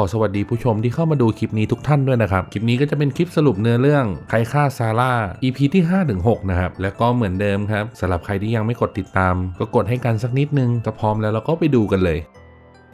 ขอสวัสดีผู้ชมที่เข้ามาดูคลิปนี้ทุกท่านด้วยนะครับ คลิปนี้ก็จะเป็นคลิปสรุปเนื้อเรื่องใครฆ่าซาร่า EP ที่ 5-6 นะครับ แล้วก็เหมือนเดิมครับสำหรับใครที่ยังไม่กดติดตาม ก็กดให้กันสักนิดนึงถ้าพร้อมแล้วเราก็ไปดูกันเลย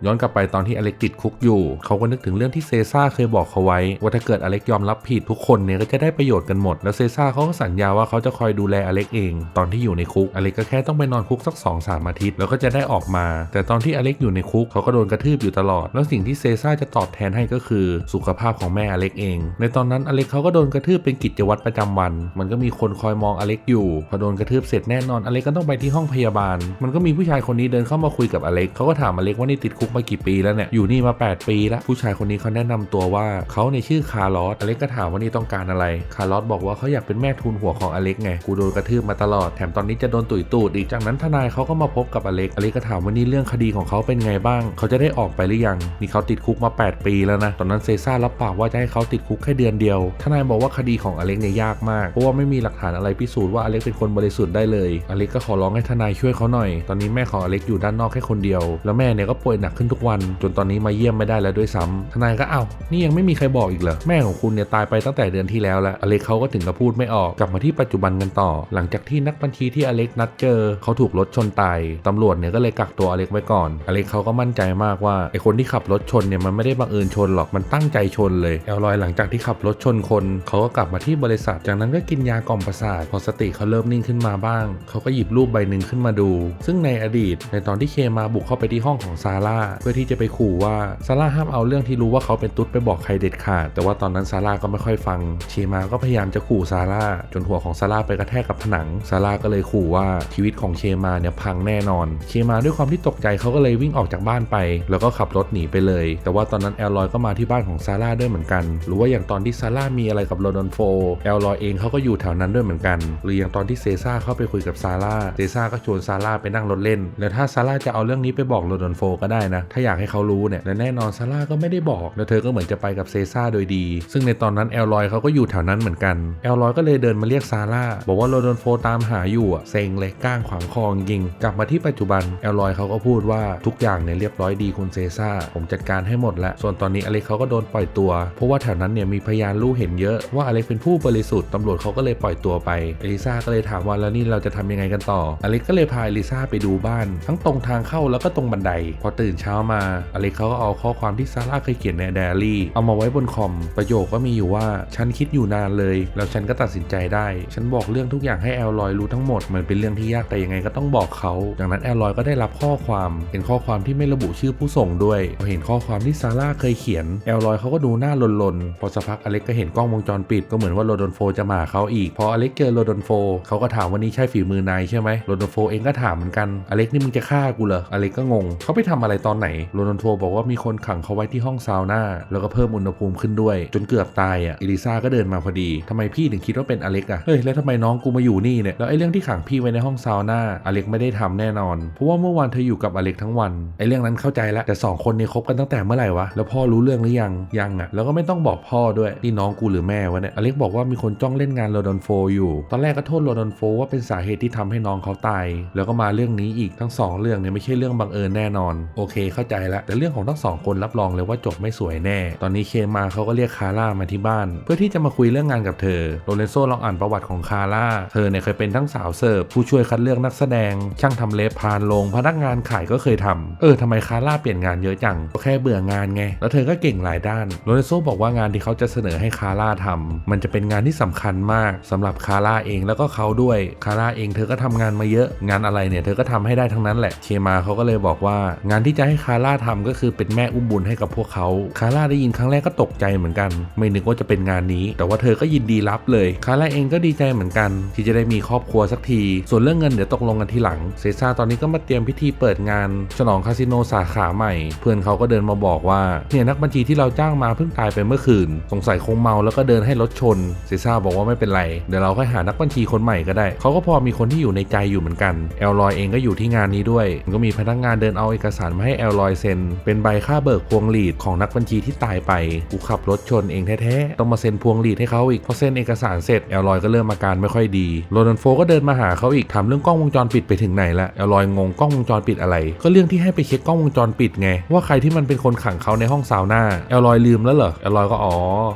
ย้อนกลับไปตอนที่อเล็กติดคุกอยู่ เขาก็นึกถึงเรื่องที่เซซ่าเคยบอกเขาไว้ ว่าถ้าเกิดอเล็กยอมรับผิดทุกคนเนี่ยก็จะได้ประโยชน์กันหมด แล้วเซซ่าเขาก็สัญญาว่าเขาจะคอยดูแลอเล็กเอง ตอนที่อยู่ในคุกอเล็กก็แค่ต้องไปนอนคุกสัก2อสามอาทิตย์แล้วก็จะได้ออกมา แต่ตอนที่อเล็กอยู่ในคุกเขาก็โดนกระทืบอยู่ตลอด แล้วสิ่งที่เซซ่าจะตอบแทนให้ก็คือสุขภาพของแม่อเล็กเอง ในตอนนั้นอเล็กเขาก็โดนกระทืบเป็นกิจวัตรประจำวัน มันก็มีคนคอยมองอเล็กอยู่ พอโดนกระทืบเสร็จแน่นอนอเล็กก็ต้องไปที่ห้องพยาบาล มันก็มีผู้ชายคนนี้เดินเข้ามาคุยกับอเล็กเขาก็ถามอเล็กว่านี่ติดคุกมากี่ปีแล้วเนี่ยอยู่นี่มา 8 ปีแล้วผู้ชายคนนี้เขาแนะนำตัวว่าเขาในชื่อคาร์ลอสอเล็กก็ถามว่านี่ต้องการอะไร คาร์ลอสบอกว่าเขาอยากเป็นแม่ทุนหัวของอเล็กไงกูโดนกระทืบมาตลอดแถมตอนนี้จะโดนตุยตูดอีกจากนั้นทนายเขาก็มาพบกับอเล็กอเล็กก็ถามว่านี่เรื่องคดีของเขาเป็นไงบ้าง เขาจะได้ออกไปหรือยังนี่เขาติดคุกมา 8 ปีแล้วนะตอนนั้นเซซ่ารับปากว่าจะให้เขาติดคุกแค่เดือนเดียวทนายบอกว่าคดีของอเล็กเนี่ยยากมากเพราะว่าไม่มีหลักฐานอะไรพิสูจน์ว่าอเล็กเป็นคนบริสุทธิ์ได้เลยอเล็กก็ขอร้องให้ทนายช่วยเขาหน่อย ตอนนี้แม่ของอเล็กอยู่ด้านนอกแค่คนเดียว แล้วแม่เนี่ยก็ป่วยหนักขึ้นทุกวัน จนตอนนี้มาเยี่ยมไม่ได้แล้วด้วยซ้ำทนายก็เอ้านี่ยังไม่มีใครบอกอีกเหรอ แม่ของคุณเนี่ยตายไปตั้งแต่เดือนที่แล้วแล้วอเล็กเขาก็ถึงกับพูดไม่ออก กลับมาที่ปัจจุบันกันต่อ หลังจากที่นักบัญชีที่อเล็กนัดเจอเขาถูกรถชนตายตำรวจเนี่ยก็เลยกักตัวอเล็กไว้ก่อน อเล็กเขาก็มั่นใจมากว่าไอคนที่ขับรถชนเนี่ยมันไม่ได้บังเอิญชนหรอกมันตั้งใจชนเลยแอลลอยหลังจากที่ขับรถชนคนเขาก็กลับมาที่บริษัท จากนั้นก็กินยากล่อมประสาทพอสติเขาเริ่มนิ่งขึ้นมาบ้างเขาก็หยิบรูปใบหนึ่งขึ้นมาดู ซึ่งในอดีตในตอนที่เคมาบุกเข้าไปที่ห้องของซาร่าเพื่อที่จะไปขู่ว่าซาร่าห้ามเอาเรื่องที่รู้ว่าเขาเป็นตุ๊ดไปบอกใครเด็ดขาด แต่ว่าตอนนั้นซาร่าก็ไม่ค่อยฟัง เชมาก็พยายามจะขู่ซาร่าจนหัวของซาร่าไปกระแทกกับผนังซาร่าก็เลยขู่ว่าชีวิตของเชมาเนี่ยพังแน่นอน เชมาด้วยความที่ตกใจเขาก็เลยวิ่งออกจากบ้านไป แล้วก็ขับรถหนีไปเลย แต่ว่าตอนนั้นแอลลอยก็มาที่บ้านของซาร่าด้วยเหมือนกัน หรือว่าอย่างตอนที่ซาร่ามีอะไรกับโรดอนโฟแอลลอยเองเขาก็อยู่แถวนั้นด้วยเหมือนกัน หรืออย่างตอนที่เซซ่าเข้าไปคุยกับซาร่าเซซ่าก็ชวนซาร่าไปนั่งรถเล่นแล้วถ้าซาร่าจะเอาเรื่องนี้ไปบอกโรดอนโฟก็ได้นะ ถ้าอยากให้เขารู้เนี่ยและแน่นอนซาร่าก็ไม่ได้บอกแล้วเธอก็เหมือนจะไปกับเซซ่าโดยดี ซึ่งในตอนนั้นแอลลอยเขาก็อยู่แถวนั้นเหมือนกันแอลลอยก็เลยเดินมาเรียกซาร่าบอกว่าโรดนโฟตามหาอยู่อะเซ็งเลยก้างขวางคอจริงกลับมาที่ปัจจุบันแอลลอยเขาก็พูดว่าทุกอย่างเนี่ยเรียบร้อยดีคุณเซซ่าผมจัดการให้หมดแล้ว ส่วนตอนนี้อเล็กเขาก็โดนปล่อยตัว เพราะว่าแถวนั้นเนี่ยมีพยานรู้เห็นเยอะว่าอเล็กเป็นผู้บริสุทธิ์ตำรวจเขาก็เลยปล่อยตัวไปเอลิซาก็เลยถามว่าแล้วนี่เราจะทำยังไงกันต่ออเล็กก็เลยพาเอลิซาไปดูบ้าน ทั้งตรงทางเข้าแล้วก็ตรงบันได พอตื่นเช้ามาอเล็กเขาก็เอาข้อความที่ซาร่าเคยเขียนในไดอารี่เอามาไว้บนคอม ประโยคก็มีอยู่ว่า ฉันคิดอยู่นานเลย แล้วฉันก็ตัดสินใจได้ ฉันบอกเรื่องทุกอย่างให้แอลลอยรู้ทั้งหมด มันเป็นเรื่องที่ยากแต่ยังไงก็ต้องบอกเขาจากนั้นแอลลอยก็ได้รับข้อความเป็นข้อความที่ไม่ระบุชื่อผู้ส่งด้วยพอเห็นข้อความที่ซาร่าเคยเขียนแอลลอยเขาก็ดูหน้าลนๆพอสักพักอเล็กก็เห็นกล้องวงจรปิดก็เหมือนว่าโรดอนโฟจะมาเขาอีกพออเล็กเจอโรดอนโฟเขาก็ถามว่านี่ใช่ฝีมือนายใช่ไหมโรดอนโฟเองก็ถามเหมือนกันอเล็กนี่มึงจะฆ่ากูเหรออเล็กก็งงเขาไปทำอะไรตอนไหนโรดอนโฟบอกว่ามีคนขังเขาไว้ที่ห้องซาวน่าแล้วก็เพิ่มอุณหภูมิขึ้นด้วย จนเกือบตายอะเอลิซาก็เดินมาพอดีทำไมพี่ถึงคิดว่าเป็นอเล็กอะเฮ้ยแล้วทำไมน้องกูมาอยู่นี่เนี่ยแล้วไอ้เรื่องที่ขังพี่ไว้ในห้องซาวน่าอเล็กไม่ได้ทำแน่นอนเพราะว่าเมื่อวานเธออยู่กับอเล็กทั้งวันไอ้เรื่องนั้นเข้าใจแล้วแต่สองคนนี้คบกันตั้งแต่เมื่อไหร่วะแล้วพ่อรู้เรื่องหรือยังยังอะแล้วก็ไม่ต้องบอกพ่อด้วยนี่น้องกูหรือแม่วะเนี่ยอเล็กบอกว่ามีคนจ้องเล่นงานโรดอนโฟอยู่ ตอนแรกก็โทษโรดอนโฟว่าเป็นสาเหตุที่ทำให้น้องเขาตาย แล้วก็มาเรื่องนี้อีกทั้งสองเรื่องเนี่ยไม่ใช่เรื่องบังเอิญแน่นอนโอเคเข้าใจแล้วแต่เรื่องของทั้งสองคนรับรองเลยว่าจบไม่สวยแน่ ตอนนี้เคมาเขาก็เรียกคาร่ามาที่บ้าน เพื่อที่จะมาคุยเรื่องงานกับเธอโรเลนโซลองอ่านประวัติของคาร่าเธอเนี่ยเคยเป็นทั้งสาวเสิร์ฟผู้ช่วยคัดเลือกนักแสดง ช่างทำเล็บพานลง พนักงานขายก็เคยทำเออทำไมคาร่าเปลี่ยนงานเยอะจังก็แค่เบื่องานไงแล้วเธอก็เก่งหลายด้านโรเลนโซบอกว่างานที่เขาจะเสนอให้คาร่าทำมันจะเป็นงานที่สำคัญมากสำหรับคาร่าเองแล้วก็เขาด้วยคาร่าเองเธอก็ทำงานมาเยอะ งานอะไรเนี่ยเธอก็ทำให้ได้ทั้งนั้นแหละเคมาเขาก็เลยบอกว่างานที่จะให้คาร่าทำก็คือเป็นแม่อุ้มบุญให้กับพวกเขาคาร่าได้ยินครั้งแรกก็ตกใจเหมือนกัน ไม่นึกว่าจะเป็นงานนี้ แต่ว่าเธอก็ยินดีรับเลยคาร่าเองก็ดีใจเหมือนกัน ที่จะได้มีครอบครัวสักที ส่วนเรื่องเงินเดี๋ยวตกลงกันทีหลังเซซ่าตอนนี้ก็มาเตรียมพิธีเปิดงานฉลองคาสิโนสาขาใหม่ เพื่อนเขาก็เดินมาบอกว่าเนี่ยนักบัญชีที่เราจ้างมาเพิ่งตายไปเมื่อคืน สงสัยคงเมาแล้วก็เดินให้รถชนเซซ่าบอกว่าไม่เป็นไรเดี๋ยวเราค่อยหานักบัญชีคนใหม่ก็ได้เขาก็พอมีคนที่อยู่ในใจอยู่เหมือนกันแอลลอยเองก็อยู่ที่งานนี้ด้วยมันก็มีพนักงานเดินเอาเอกสารมาให้แอลลอยเซ็นเป็นใบค่าเบิกพวงหลีดของนักบัญชีที่ตายไปกูขับรถชนเองแท้ๆต้องมาเซ็นพวงหลีดให้เขาอีกพอเซ็นเอกสารเสร็จแอลลอยก็เริ่มอาการไม่ค่อยดีโรนันโฟก็เดินมาหาเขาอีกถามเรื่องกล้องวงจรปิดไปถึงไหนละแอลลอยงงกล้องวงจรปิดอะไร ก็เรื่องที่ให้ไปเช็คกล้องวงจรปิดไงว่าใครที่มันเป็นคนขังเขาในห้องซาวน่าแอลลอยลืมแล้วเหรอแอลลอยก็อ๋อ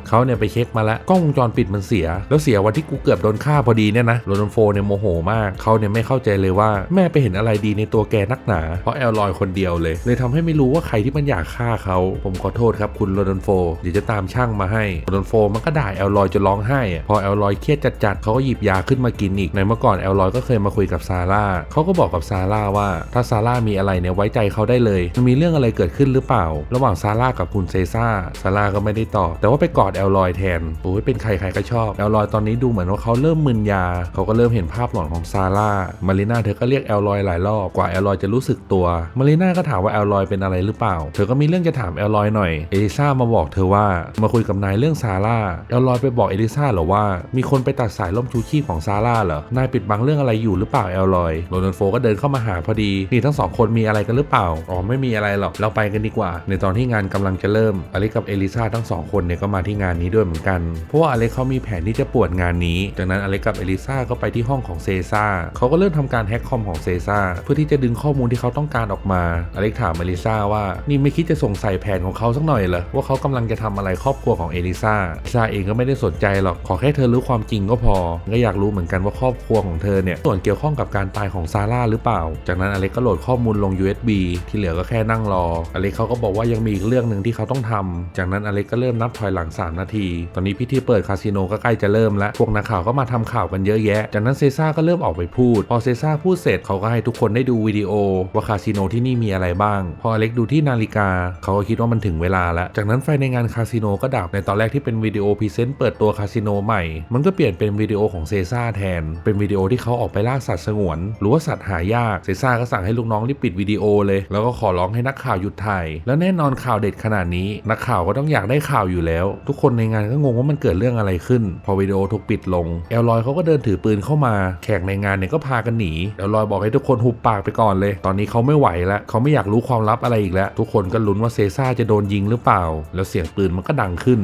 เขาเนี่ยไปเช็คมาแล้วกล้องวงจรปิดมันเสีย แล้วเสียวันที่กูเกือบโดนฆ่าพอดีเนี่ยนะโรนันโฟเนี่ยโมโหมากเขาเนี่ยไม่เข้าใจเลยว่าแม่ไปเห็นอะไรดีในตัวแกนักหนา เพราะแอลลอยคนเดียวเลยเลยทำให้ไม่รู้ว่าใครที่มันอยากฆ่าเขา ผมขอโทษครับคุณโรนันโฟเดี๋ยวจะตามช่างมาให้โรนันโฟมันก็ด่าแอลลอยจนร้องไห้พอแอลลอยเครียดจัดๆเขาก็หยิบยาขึ้นมากินอีกในเมื่อก่อนแอลลอยก็เคยมาคุยกับซาร่าเขาก็บอกกับซาร่าว่าถ้าซาร่ามีอะไรเนี่ยไว้ใจเขาได้เลยมันมีเรื่องอะไรเกิดขึ้นหรือเปล่า ระหว่างซาร่ากับคุณเซซ่าซาร่าก็ไม่ได้ตอบแต่ว่าไปกอดแอลลอยแทนโอ้ยเป็นใครใครก็ชอบแอลลอยตอนนี้ดูเหมือนว่าเขาเริ่มมึนยาเขาก็เริ่มเห็นภาพหลอนของซาร่ามารีน่าเธอก็เรียกแอลลอยหลายรอบกว่าแอลลอยจะรู้สึกตัวมารีน่าก็ถามว่าอลลอยเป็นอะไรหรือเปล่า เธอก็มีเรื่องจะถามแอลลอยหน่อย เอลิซามาบอกเธอว่ามาคุยกับนายเรื่องซาร่าแอลลอยไปบอกเอลิซาเหรอว่ามีคนไปตัดสายล่มชูชีพของซาร่าเหรอนายปิดบังเรื่องอะไรอยู่หรือเปล่าแอลลอยโรนันโฟก็เดินเข้ามาหาพอดีนี่ทั้งสองคนมีอะไรกันหรือเปล่าอ๋อไม่มีอะไรหรอกเราไปกันดีกว่า ในตอนที่งานกำลังจะเริ่มอเล็กกับเอลิซาทั้งสองคนเนี่ยก็มาที่งานนี้ด้วยเหมือนกันเพราะว่าอเล็กเขามีแผนที่จะปวดงานนี้จากนั้นอเล็กกับเอลิซาก็ไปที่ห้องของเซซ่าเขาก็เริ่มทำการแฮ็กคอมของเซซ่าเพื่อที่จะดึงข้อมูลที่เขาต้องการออกมาอเล็กถามเอลิซาว่านี่ไม่คิดจะส่งใส่แผนของเขาสักหน่อยเหรอว่าเขากำลังจะทำอะไรครอบครัวของเอลิซาเอลิซ่าเองก็ไม่ได้สนใจหรอกขอแค่เธอรู้ความจริงก็พอ ก็อยากรู้เหมือนกันว่าครอบครัวของเธอเนี่ยส่วนเกี่ยวข้องกับการตายของซาร่าหรือเปล่า จากนั้นอเล็กก็โหลดข้อมูลลง USB ที่เหลือก็แค่นั่งรอ อเล็กเขาก็บอกว่ายังมีอีกเรื่องหนึ่งที่เขาต้องทำจากนั้นอเล็กก็เริ่มนับถอยหลัง 3 นาที ตอนนี้พิธีเปิดคาสิโนก็ใกล้จะเริ่มแล้ว พวกนักข่าวก็มาทำข่าวกันเยอะแยะ จากนั้นเซซ่าก็เริ่มออกไปพูด พอเซซ่าพูดเสร็จเขาก็ให้ทุกคนได้ดูวิดีโอว่าคาสิโนที่นี่มีอะไรบ้างพออเล็กดูที่นาฬิกา เขาก็คิดว่ามันถึงเวลาแล้ว จากนั้นไฟในงานคาสิโนก็ดับในตอนแรกที่เป็นวิดีโอพรีเซนต์เปิดตัวคาสิโนใหม่ มันก็เปลี่ยนเป็นวิดีโอของเซซ่าแทน เป็นวิดีโอที่เขาออกไปล่าสัตว์สงวน หรือว่าสัตว์หายาก เซซ่าก็สั่งให้ลูกน้องรีบปิดวิดีโอเลย แล้วก็ขอร้องให้นักข่าวหยุดถ่าย แล้วแน่นอนข่าวเด็ดขนาดนี้ นักข่าวก็ต้องอยากได้ข่าวอยู่แล้ว ทุกคนในงานก็งงว่ามันเกิดเรื่องอะไรขึ้น พอวิดีโอถูกปิดลง แอลลอยเขาก็เดินถือปืนเข้ามา แขกในงานเนี่ยก็พากันหนี แอลลอยบอกให้ทุกคนหุบปากไปก่อนเลย ตอนนี้เขาไม่ไหวแล้วเขาไม่อยากรู้ความลับอะไรอีกแล้ว ทุกคนก็ลุ้นว่าเซซ่าจะโดนยิงหรือเปล่า แล้วเสียงปืนมันก็ดังขึ้น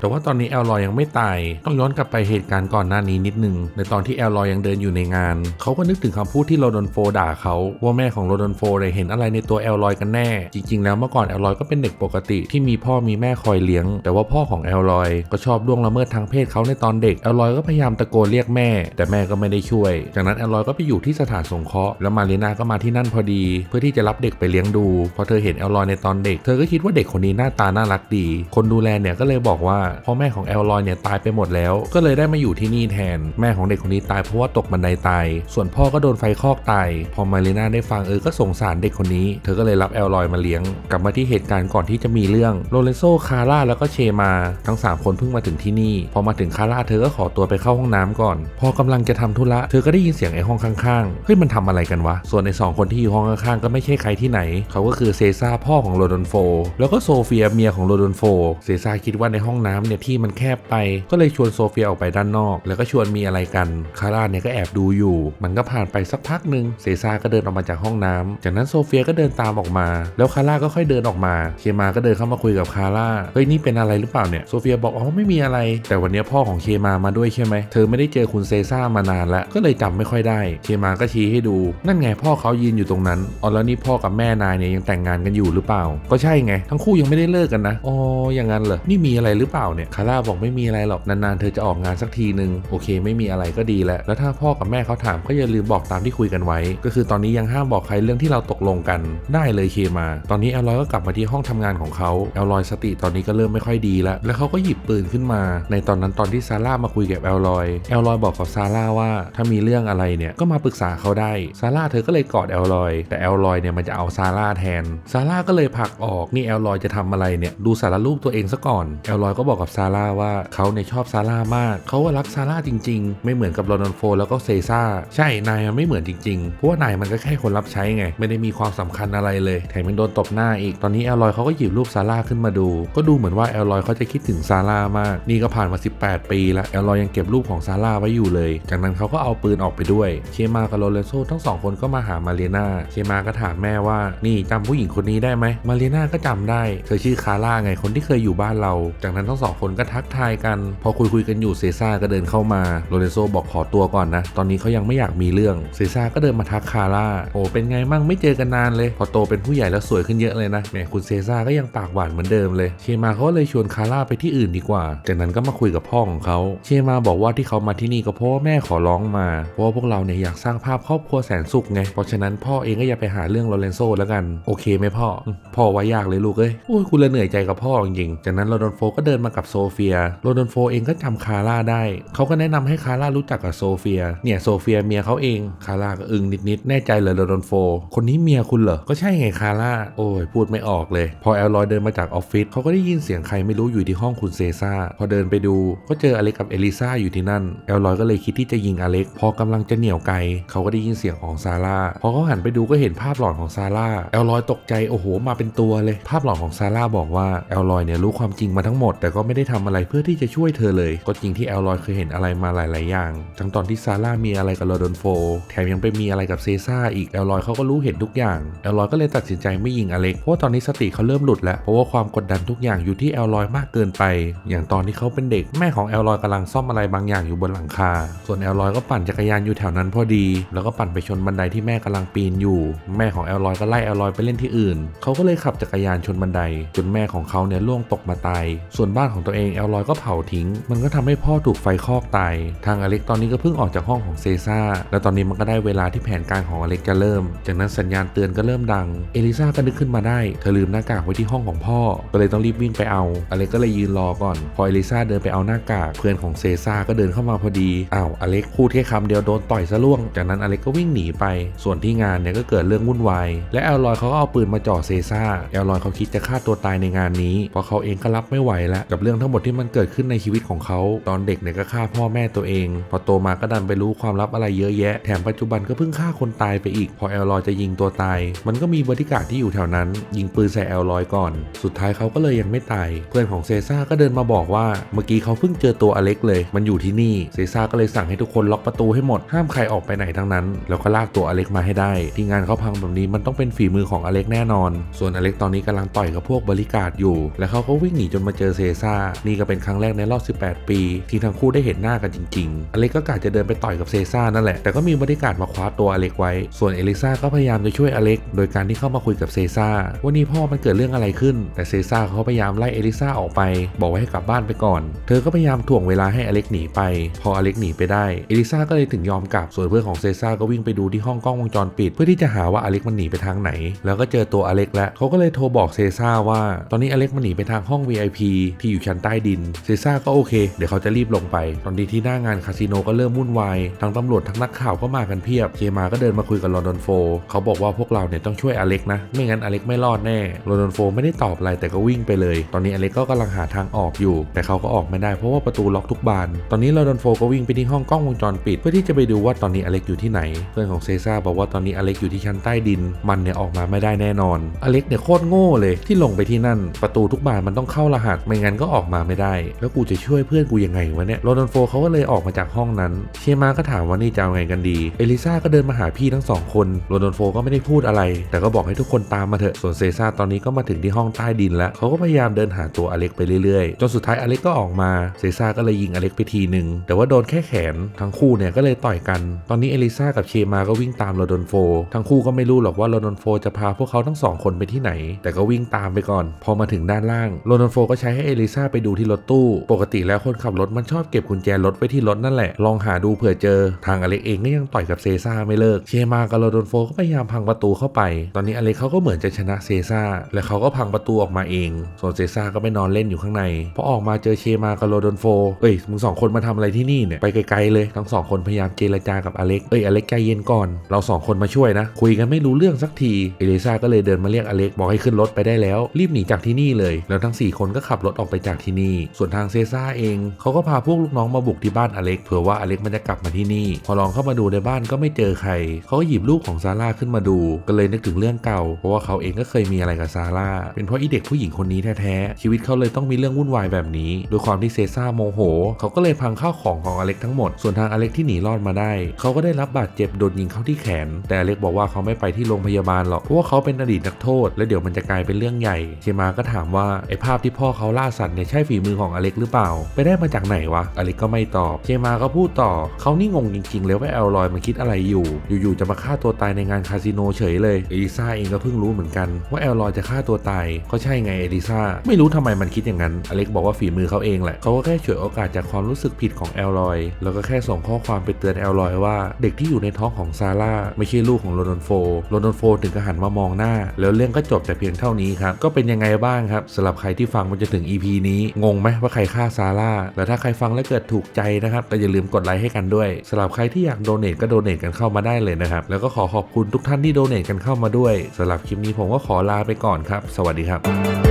แต่ว่าตอนนี้แอลลอยยังไม่ตาย ต้องย้อนกลับไปเหตุการณ์ก่อนหน้านี้นิดนึง ในตอนที่แอลลอยยังเดินอยู่ในงาน เขาก็นึกถึงคำพูดที่โรดอนโฟด่าเขาว่าแม่ของโรดอนโฟเนี่ยเห็นอะไรในตัวแอลลอยกันแน่ จริง ๆ แล้วเมื่อก่อนแอลลอยก็เป็นเด็กปกติที่มีพ่อมีแม่คอยเลี้ยง แต่ว่าพ่อของแอลลอยก็ชอบล่วงละเมิดทางเพศเขาในตอนเด็กแอลลอยก็พยายามตะโกนเรียกแม่ แต่แม่ก็ไม่ได้ช่วย จากนั้นแอลลอยก็ไปอยู่ที่สถานสงเคราะห์แล้วมารีนาก็มาที่นั่นพอดี เพื่อที่จะรับเด็กไปเลี้ยงดูพอเธอเห็นแอลลอยในตอนเด็ก เธอก็คิดว่าเด็กคนนี้หน้าตาน่ารักดี คนดูแลเนี่ยก็เลยบอกว่าพ่อแม่ของแอลลอยเนี่ยตายไปหมดแล้ว ก็เลยได้มาอยู่ที่นี่แทน แม่ของเด็กคนนี้ตายเพราะว่าตกบันไดตาย ส่วนพ่อก็โดนไฟคอกตาย พอมารีนาได้ฟังเออก็สงสารเด็กคนนี้ เธอก็เลยรับแอลลอยมาเลี้ยง กลับมาที่เหตุการณ์ก่อนที่จะมีเรื่อง โรเลโซ คาร่า แล้วก็เชมา ทั้ง 3 คนเพิ่งมาถึงที่นี่ พอมาถึงคาร่าเธอก็ขอตัวไปเข้าห้องน้ำก่อน พอกำลังจะทำธุระ เธอก็ได้ยินเสียงไอ้ห้องข้างๆ เฮ้ยมันทำอะไรกันวะ ส่วนในสองคนที่อยู่ห้องข้างๆ ก็ไม่ใช่ใครที่ไหน เขาก็คือเซซ่าพ่อของโรดอนโฟ แล้วก็โซเฟียเมียของโรดอนโฟ เซซ่าคิดว่าในห้องน้ำเนี่ยที่มันแคบไป ก็เลยชวนโซเฟียออกไปด้านนอก แล้วก็ชวนมีอะไรกัน คาร่าเนี่ยก็แอบดูอยู่ มันก็ผ่านไปสักพักหนึ่งเซซ่าก็เดินออกมาจากห้องน้ำจากนั้นโซเฟียก็เดินตามออกมา แล้วคาร่าก็ค่อยเดินออกมา เคมาก็เดินเข้ามาคุยกับคาร่า เฮ้ยนี่เป็นอะไรหรือเปล่าเนี่ย โซเฟียบอกอ๋อไม่มีอะไร แต่วันนี้พ่อของเคมามาด้วยใช่ไหม เธอไม่ได้เจอคุณเซซ่ามานานแล้ว ก็เลยจำไม่ค่อยได้ เคมาก็ชี้ให้ดู นั่นไงพ่อเขายืนอยู่ตรงนั้น อ๋อแล้วนี่พ่อกับแม่นายเนี่ยยังแต่งงานกันอยู่หรือเปล่า ก็ใช่ไง ทั้งคู่ยังไม่ได้เลิกกันนะ อ๋ออย่างนั้นเหรอ นี่มีอะไรหรือเปล่าเนี่ยคาร่าบอกไม่มีอะไรหรอกนานๆเธอจะออกงานสักทีหนึ่งโอเค ไม่มีอะไรก็ดีแล้วแล้วถ้าพ่อกับแม่เขาถามก็อย่าลืมบอกตามที่คุยกันไว้ ก็คือตอนนี้ยังห้ามบอกใครเรื่องที่เราตกลงกันได้เลยเคมา ตอนนี้แอลลอยก็กลับมาที่ห้องทำงานของเขาแอลลอยสติตอนนี้ก็เริ่มไม่ค่อยดีแล้วแล้วเขาก็หยิบปืนขึ้นมา ในตอนนั้นตอนที่ซาร่ามาคุยกับแอลลอยแอลลอยบอกกับซาร่าว่าถ้ามีเรื่องอะไรเนี่ยก็มาปรึกษาเขาได้ซาร่าเธอก็เลยกอดแอลลอยแต่แอลลอยเนี่ยมันจะเอาซาร่าแทนซาร่าก็เลยผลักออกนี่แอลลอยจะทำอะไรเนี่ยดูสารรูปตัวเองซะก่อนแอลลอยก็บอกกับซาร่าว่าเขาเนี่ยชอบซาร่ามาก เขาว่ารักซาร่าจริง ๆ ไม่เหมือนกับโรนัลโฟแล้วก็เซซ่าใช่นายมันไม่เหมือนจริงๆเพราะว่านายมันก็แค่คนรับใช้ไง ไม่ได้มีความสำคัญอะไรเลยแถมยังโดนตบหน้าอีกตอนนี้แอลลอยเขาก็หยิบรูปซาร่าขึ้นมาดู ก็ดูเหมือนว่าแอลลอยเขาจะคิดถึงซาร่ามาก นี่ก็ผ่านมา 18 ปีแล้วแอลลอยยังเก็บรูปของซาร่าไว้อยู่เลย จากนั้นเขาก็เอาปืนออกไปด้วยเคมากับโรเลนโซทั้งสองคนก็มาหามาเรียนาเคมาก็ถามแม่ว่านี่จำผู้หญิงคนนี้ได้ไหมมาเรียนาก็จำได้เธอชื่อคาร่าไงคนที่เคยอยู่บ้านเรา จากนั้นทั้งสองคนก็ทักทายกัน พอคุยคุยกันอยู่เซซ่าก็เดินเข้ามาโรเลนโซบอกขอตัวก่อนนะ ตอนนี้เขายังไม่อยากมีเรื่องเซซ่าก็เดินมาทักคาร่าโอ้เป็นไงมั่งไม่เจอกันนานเลย พอโตเป็นผู้ใหญ่แล้วสวยขึ้นเยอะเลยนะแหมคุณเซซ่าก็ยังปากหวานเหมือนเดิมเลยเชมาเขาเลยชวนคาร่าไปที่อื่นดีกว่า จากนั้นก็มาคุยกับพ่อของเขาเชมาบอกว่าที่เขามาที่นี่ก็เพราะว่าแม่ขอร้องมาเพราะว่าพวกเราเนี่ยอยากสร้างภาพครอบครัวแสนสุขไงเพราะฉะนั้นพ่อเองก็อย่าไปหาเรื่องโรเลนโซแล้วกันโอเคไหมพ่อพ่อว่ายากเลยลูกเอ้ยโอ้ยคุณเละเหนื่อยใจกับพ่อจริงจากนั้นโรดอนโฟก็เดินมากับโซเฟียโรดอนโฟเองก็จำคาร่าได้ เขาก็แนะนำให้คาร่ารู้จักกับโซเฟีย เนี่ยโซเฟียเมียเขาเอง คาร่าก็อึ้งนิดๆ แน่ใจเลยโรดอนโฟ คนนี้เมียคุณเหรอ ก็ใช่ไงคาร่า โอ้ยพูดไม่ออกเลย พอแอลลอยเดินมาจากออฟฟิศเขาก็ได้ยินเสียงใครไม่รู้อยู่ที่ห้องคุณเซซ่า พอเดินไปดู ก็เจออเล็กกับเอลิซาอยู่ที่นั่น แอลลอยก็เลยคิดที่จะยิงอเล็ก พอกำลังจะเหนี่ยวไกลเขาก็ได้ยินเสียงของซาร่า พอเขาหันไปดูก็เห็นภาพหลอนของซาร่า แอลลอยตกใจ โอ้โห มาเป็นตัวเลย ภาพหลอนของซาร่าบอกว่าแอลลอยเนี่ยรู้ความจริงมาทั้งหมดแต่ก็ไม่ได้ทำอะไรเพื่อที่จะช่วยเธอเลย ก็จริงที่แอลลอยเคยเห็นอะไรมาหลาย ๆ อย่าง ทั้งตอนที่ซาร่ามีอะไรกับโรดอนโฟ แถมยังไปมีอะไรกับเซซ่าอีก แอลลอยเขาก็รู้เห็นทุกอย่าง แอลลอยก็เลยตัดสินใจไม่ยิงอเล็ก เพราะตอนนี้สติเขาเริ่มหลุดแล้ว เพราะว่าความกดดันทุกอย่างอยู่ที่แอลลอยมากเกินไป อย่างตอนที่เขาเป็นเด็ก แม่ของแอลลอยกำลังซ่อมอะไรบางอย่างอยู่บนหลังคา ส่วนแอลลอยก็ปั่นจักรยานอยู่แถวนั้นพอดี แล้วก็ปั่นไปชนบันไดที่แม่กำลังปีนอยู่ แม่ของแอลลอยก็ไล่แอลลอยไปเล่นที่อื่น เขาก็เลยขับจักรยานชนบันได จนแม่ของเขาเนี่ยล่วงตกมาตาย ส่วนบ้านของตัวเองแอลลอยก็เผาทิ้ง มันก็ทำให้พ่อถูกไฟคอกตาย ทางอเล็กตอนนี้ก็เพิ่งออกจากห้องของเซซ่า และตอนนี้มันก็ได้เวลาที่แผนการของอเล็กจะเริ่ม จากนั้นสัญญาณเตือนก็เริ่มดัง เอลิซาก็นึกขึ้นมาได้ เธอลืมหน้ากากไว้ที่ห้องของพ่อ ก็เลยต้องรีบวิ่งไปเอา อเล็กก็เลยยืนรอก่อน พอเอลิซาเดินไปเอาหน้ากาก เพื่อนของเซซ่าก็เดินเข้ามาพอดี อ้าวอเล็กพูดแค่คำเดียวโดนต่อยซะล่วง จากนั้นอเล็กก็วิ่งหนีไป ส่วนที่งานเนี่ยก็เกิดเรื่องวุ่นวาย และแอลลอยเขาก็เอาปืนมาจ่อเซซ่าแอลลอยเขาคิดจะฆ่าตัวตายในงานนี้ เพราะเขาเองก็รับไม่ไหวแล้วกับเรื่องทั้งหมดที่มันเกิดขึ้นในชีวิตของเขา ตอนเด็กเนี่ยก็ฆ่าพ่อแม่ตัวเอง พอโตมาก็ดันไปรู้ความลับอะไรเยอะแยะ แถมปัจจุบันก็เพิ่งฆ่าคนตายไปอีก พอแอลลอยจะยิงตัวตาย มันก็มีบริการที่อยู่แถวนั้น ยิงปืนใส่แอลลอยก่อน สุดท้ายเขาก็เลยยังไม่ตาย เพื่อนของเซซ่าก็เดินมาบอกว่า เมื่อกี้เขาเพิ่งเจอตัวอเล็กเลย มันอยู่ที่นี่ เซซ่าก็เลยสั่งให้ทุกคนล็อกประตูให้หมด ห้ามใครออกไปไหนทั้งนั้น แล้วก็ลากตัวอเล็กมาให้ได้ ที่งานเขาพังแบบนี้มันต้องเป็นฝีมือของอเล็กแน่นอน ส่วนอเล็กตอนนี้กำลังต่อยกับพวกบริการอยู่ และเขาก็วิ่งหนีจนมาเจอเซซ่านี่ก็เป็นครั้งแรกในรอบ 18 ปี ที่ทั้งคู่ได้เห็นหน้ากันจริง ๆ อเล็กก็กะจะเดินไปต่อยกับเซซ่านั่นแหละ แต่ก็มีบริการมาคว้าตัวอเล็กไว้ ส่วนเอลิซาก็พยายามจะช่วยอเล็ก โดยการที่เข้ามาคุยกับเซซ่าว่านี่พ่อมันเกิดเรื่องอะไรขึ้น แต่เซซ่าเขาพยายามไล่เอลิซาออกไป บอกว่าให้กลับบ้านไปก่อน เธอก็พยายามถ่วงเวลาให้อเล็กหนีไป พออเล็กหนีไปได้ เอลิซาก็เลยถึงยอมกลับ ส่วนเพื่อนของเซซ่าก็วิ่งไปดูที่ห้องกล้องวงจรปิด เพื่อที่จะหาว่าอเล็กมันหนีไปทางไหน แล้วก็เจอตัวอเล็กแล้วเขาก็เลยโทรบอกเซซ่าว่า ตอนนี้อเล็กมันหนีไปทางห้อง VIP ที่อยู่ชั้นใต้ดิน เซซ่าก็โอเค เดี๋ยวเขาจะรีบลงไป ตอนนี้ที่หน้างานคาสิโนก็เริ่มวุ่นวาย ทั้งตำรวจทั้งนักข่าวก็มากันเพียบ เคมาก็เดินมาคุยกับลอนดอนโฟ เขาบอกว่าพวกเราเนี่ยต้องช่วยอเล็กนะ ไม่งั้นอเล็กไม่รอดแน่ ลอนดอนโฟไม่ได้ตอบอะไรแต่ก็วิ่งไปเลย ตอนนี้อเล็กก็กำลังหาทางออกอยู่ แต่เขาก็ออกไม่ได้เพราะว่าประตูล็อกทุกบาน ตอนนี้ลอนดอนโฟก็วิ่งไปที่ห้องกล้องวงจรปิด เพื่อที่จะไปดูว่าตอนนี้อเล็กอยู่ที่ไหน เพื่อนของเซซ่าบอกว่าตอนนี้อเล็กอยู่ที่ชั้นใต้ดิน มันเนี่ยออกมาไม่ได้แน่นอน อเล็กเนี่ยโคตรโง่เลยที่ลงไปที่นั่น ประตูทุกบานมันต้องเข้ารหัส ไม่งั้นก็ออกมาไม่ได้ แล้วกูจะช่วยเพื่อนกูยังไงวะเนี่ยโรนันโฟเขาก็เลยออกมาจากห้องนั้น เชมาก็ถามว่านี่จะเอาไงกันดี เอลิซาก็เดินมาหาพี่ทั้งสองคนโรนันโฟก็ไม่ได้พูดอะไร แต่ก็บอกให้ทุกคนตามมาเถอะ ส่วนเซซ่าตอนนี้ก็มาถึงที่ห้องใต้ดินแล้ว เขาก็พยายามเดินหาตัวอเล็กไปเรื่อยๆ จนสุดท้ายอเล็กก็ออกมา เซซ่าก็เลยยิงอเล็กไปทีหนึ่ง แต่ว่าโดนแค่แขน ทั้งคู่เนี่ยก็เลยต่อยกัน ตอนนี้เอลิซากับเชมาก็วิ่งตามโรดอนโฟ ทั้งคู่ก็ไม่รู้หรอกว่าโรดอนโฟจะพาพวกเขาทั้งสองคนไปที่ไหน แต่ก็วิ่งตามไปก่อน พอมาถึงด้านล่างโรดอนโฟก็ใช้ให้เอลิซาไปดูที่รถตู้ ปกติแล้วคนขับรถมันชอบเก็บกุญแจรถไว้ที่รถนั่นแหละ ลองหาดูเผื่อเจอ ทางอเล็กเองก็ยังต่อยกับเซซ่าไม่เลิก เชมากับโรดอนโฟก็พยายามพังประตูเข้าไป ตอนนี้อเล็กเขาก็เหมือนจะชนะเซซ่า และเขาก็พังประตูออกมาเอง ส่วนเซซ่าก็ไปนอนเล่นอยู่ข้างใน พอออกมาเจอเชมากับโรดอนโฟ เอ้ยมึงสองคนมาทำอะไรที่นี่เนี่ย ไปไกลๆเลย ทั้งสองคนพยายามเจรจากับอเล็ก เอ้ยอเล็กใจเย็นก่อน เราสองคนมาช่วยนะ คุยกันไม่รู้เรื่องสักที เอลิซาก็เลยเดินมาเรียกอเล็กบอกให้ขึ้นรถไปได้แล้ว รีบหนีจากที่นี่เลย แล้วทั้งสี่คนก็ขับรถออกไปจากที่นี่ ส่วนทางเซซ่าเองเขาก็พาพวกลูกน้องมาบุกที่บ้านอเล็กเผื่อว่าอเล็กมันจะกลับมาที่นี่ พอลองเข้ามาดูในบ้านก็ไม่เจอใคร เขาก็หยิบรูปของซาร่าขึ้นมาดู ก็เลยนึกถึงเรื่องเก่า เพราะว่าเขาเองก็เคยมีอะไรกับซาร่า เป็นเพราะอีเด็กผู้หญิงคนนี้แท้ๆ ชีวิตเขาเลยต้องมีเรื่องวุ่นวายแบบนี้ด้วยความที่เซซ่าโมโห เขาก็เลยพังข้าวของของอเล็กทั้งหมด ส่วนทางอเล็กที่หนีรอดมาได้ เขาก็ได้รับบาดเจ็บโดนยิงเข้าที่แขน แต่อเล็กบอกว่าเขาไม่ไปที่โรงพยาบาลหรอก เพราะว่าเขาเป็นอดีตนักโทษ และเดี๋ยวมันจะกลายเป็นเรื่องใหญ่ เชมาก็ถามว่าไอ้ภาพที่พ่อเขาล่าสัตว์เนี่ยใช่ฝีมือของอเล็กหรือเปล่า ไปได้มาจากไหนวะอเล็กก็ไม่ตอบเชมาก็พูดต่อเขานี่งงจริงๆเลยว่าแอลลอยมันคิดอะไรอยู่ อยู่ๆจะมาฆ่าตัวตายในงานคาสิโนเฉยเลยเอลิซาเองก็เพิ่งรู้เหมือนกันว่าแอลลอยจะฆ่าตัวตายก็ใช่ไงเอลิซาไม่รู้ทำไมมันคิดอย่างนั้นอเล็กบอกว่าฝีมือเขาเองแหละเขาก็แค่ฉวยโอกาสจากความรู้สึกผิดของแอลลอยแล้วก็แค่ส่งข้อความไปเตือนแอลลอยว่า เด็กที่อยู่ในท้องของซาร่าไม่ใช่ลูกของโรนลโฟโรนลโฟถึงกับหันมามองหน้า แล้วเรื่องก็จบแต่เพียงเท่านี้ครับก็เป็นยังไงบ้างครับสำหรับใครที่ฟังมันจะถึง EP นี้งงไหมว่าใครฆ่าซาร่าแล้วถ้าใครฟังแล้วเกิดถูกใจนะครับก็อย่าลืมกดไลค์ให้กันด้วยสำหรับใครที่อยากโดเน a ก็โดเน a กันเข้ามาได้เลยนะครับ แล้วก็ขอขอบคุณทุกท่านที่โดเน a กันเข้ามาด้วยสำหรับคลิปนี้ผมก็ขอลาไปก่อนครับ สวัสดีครับ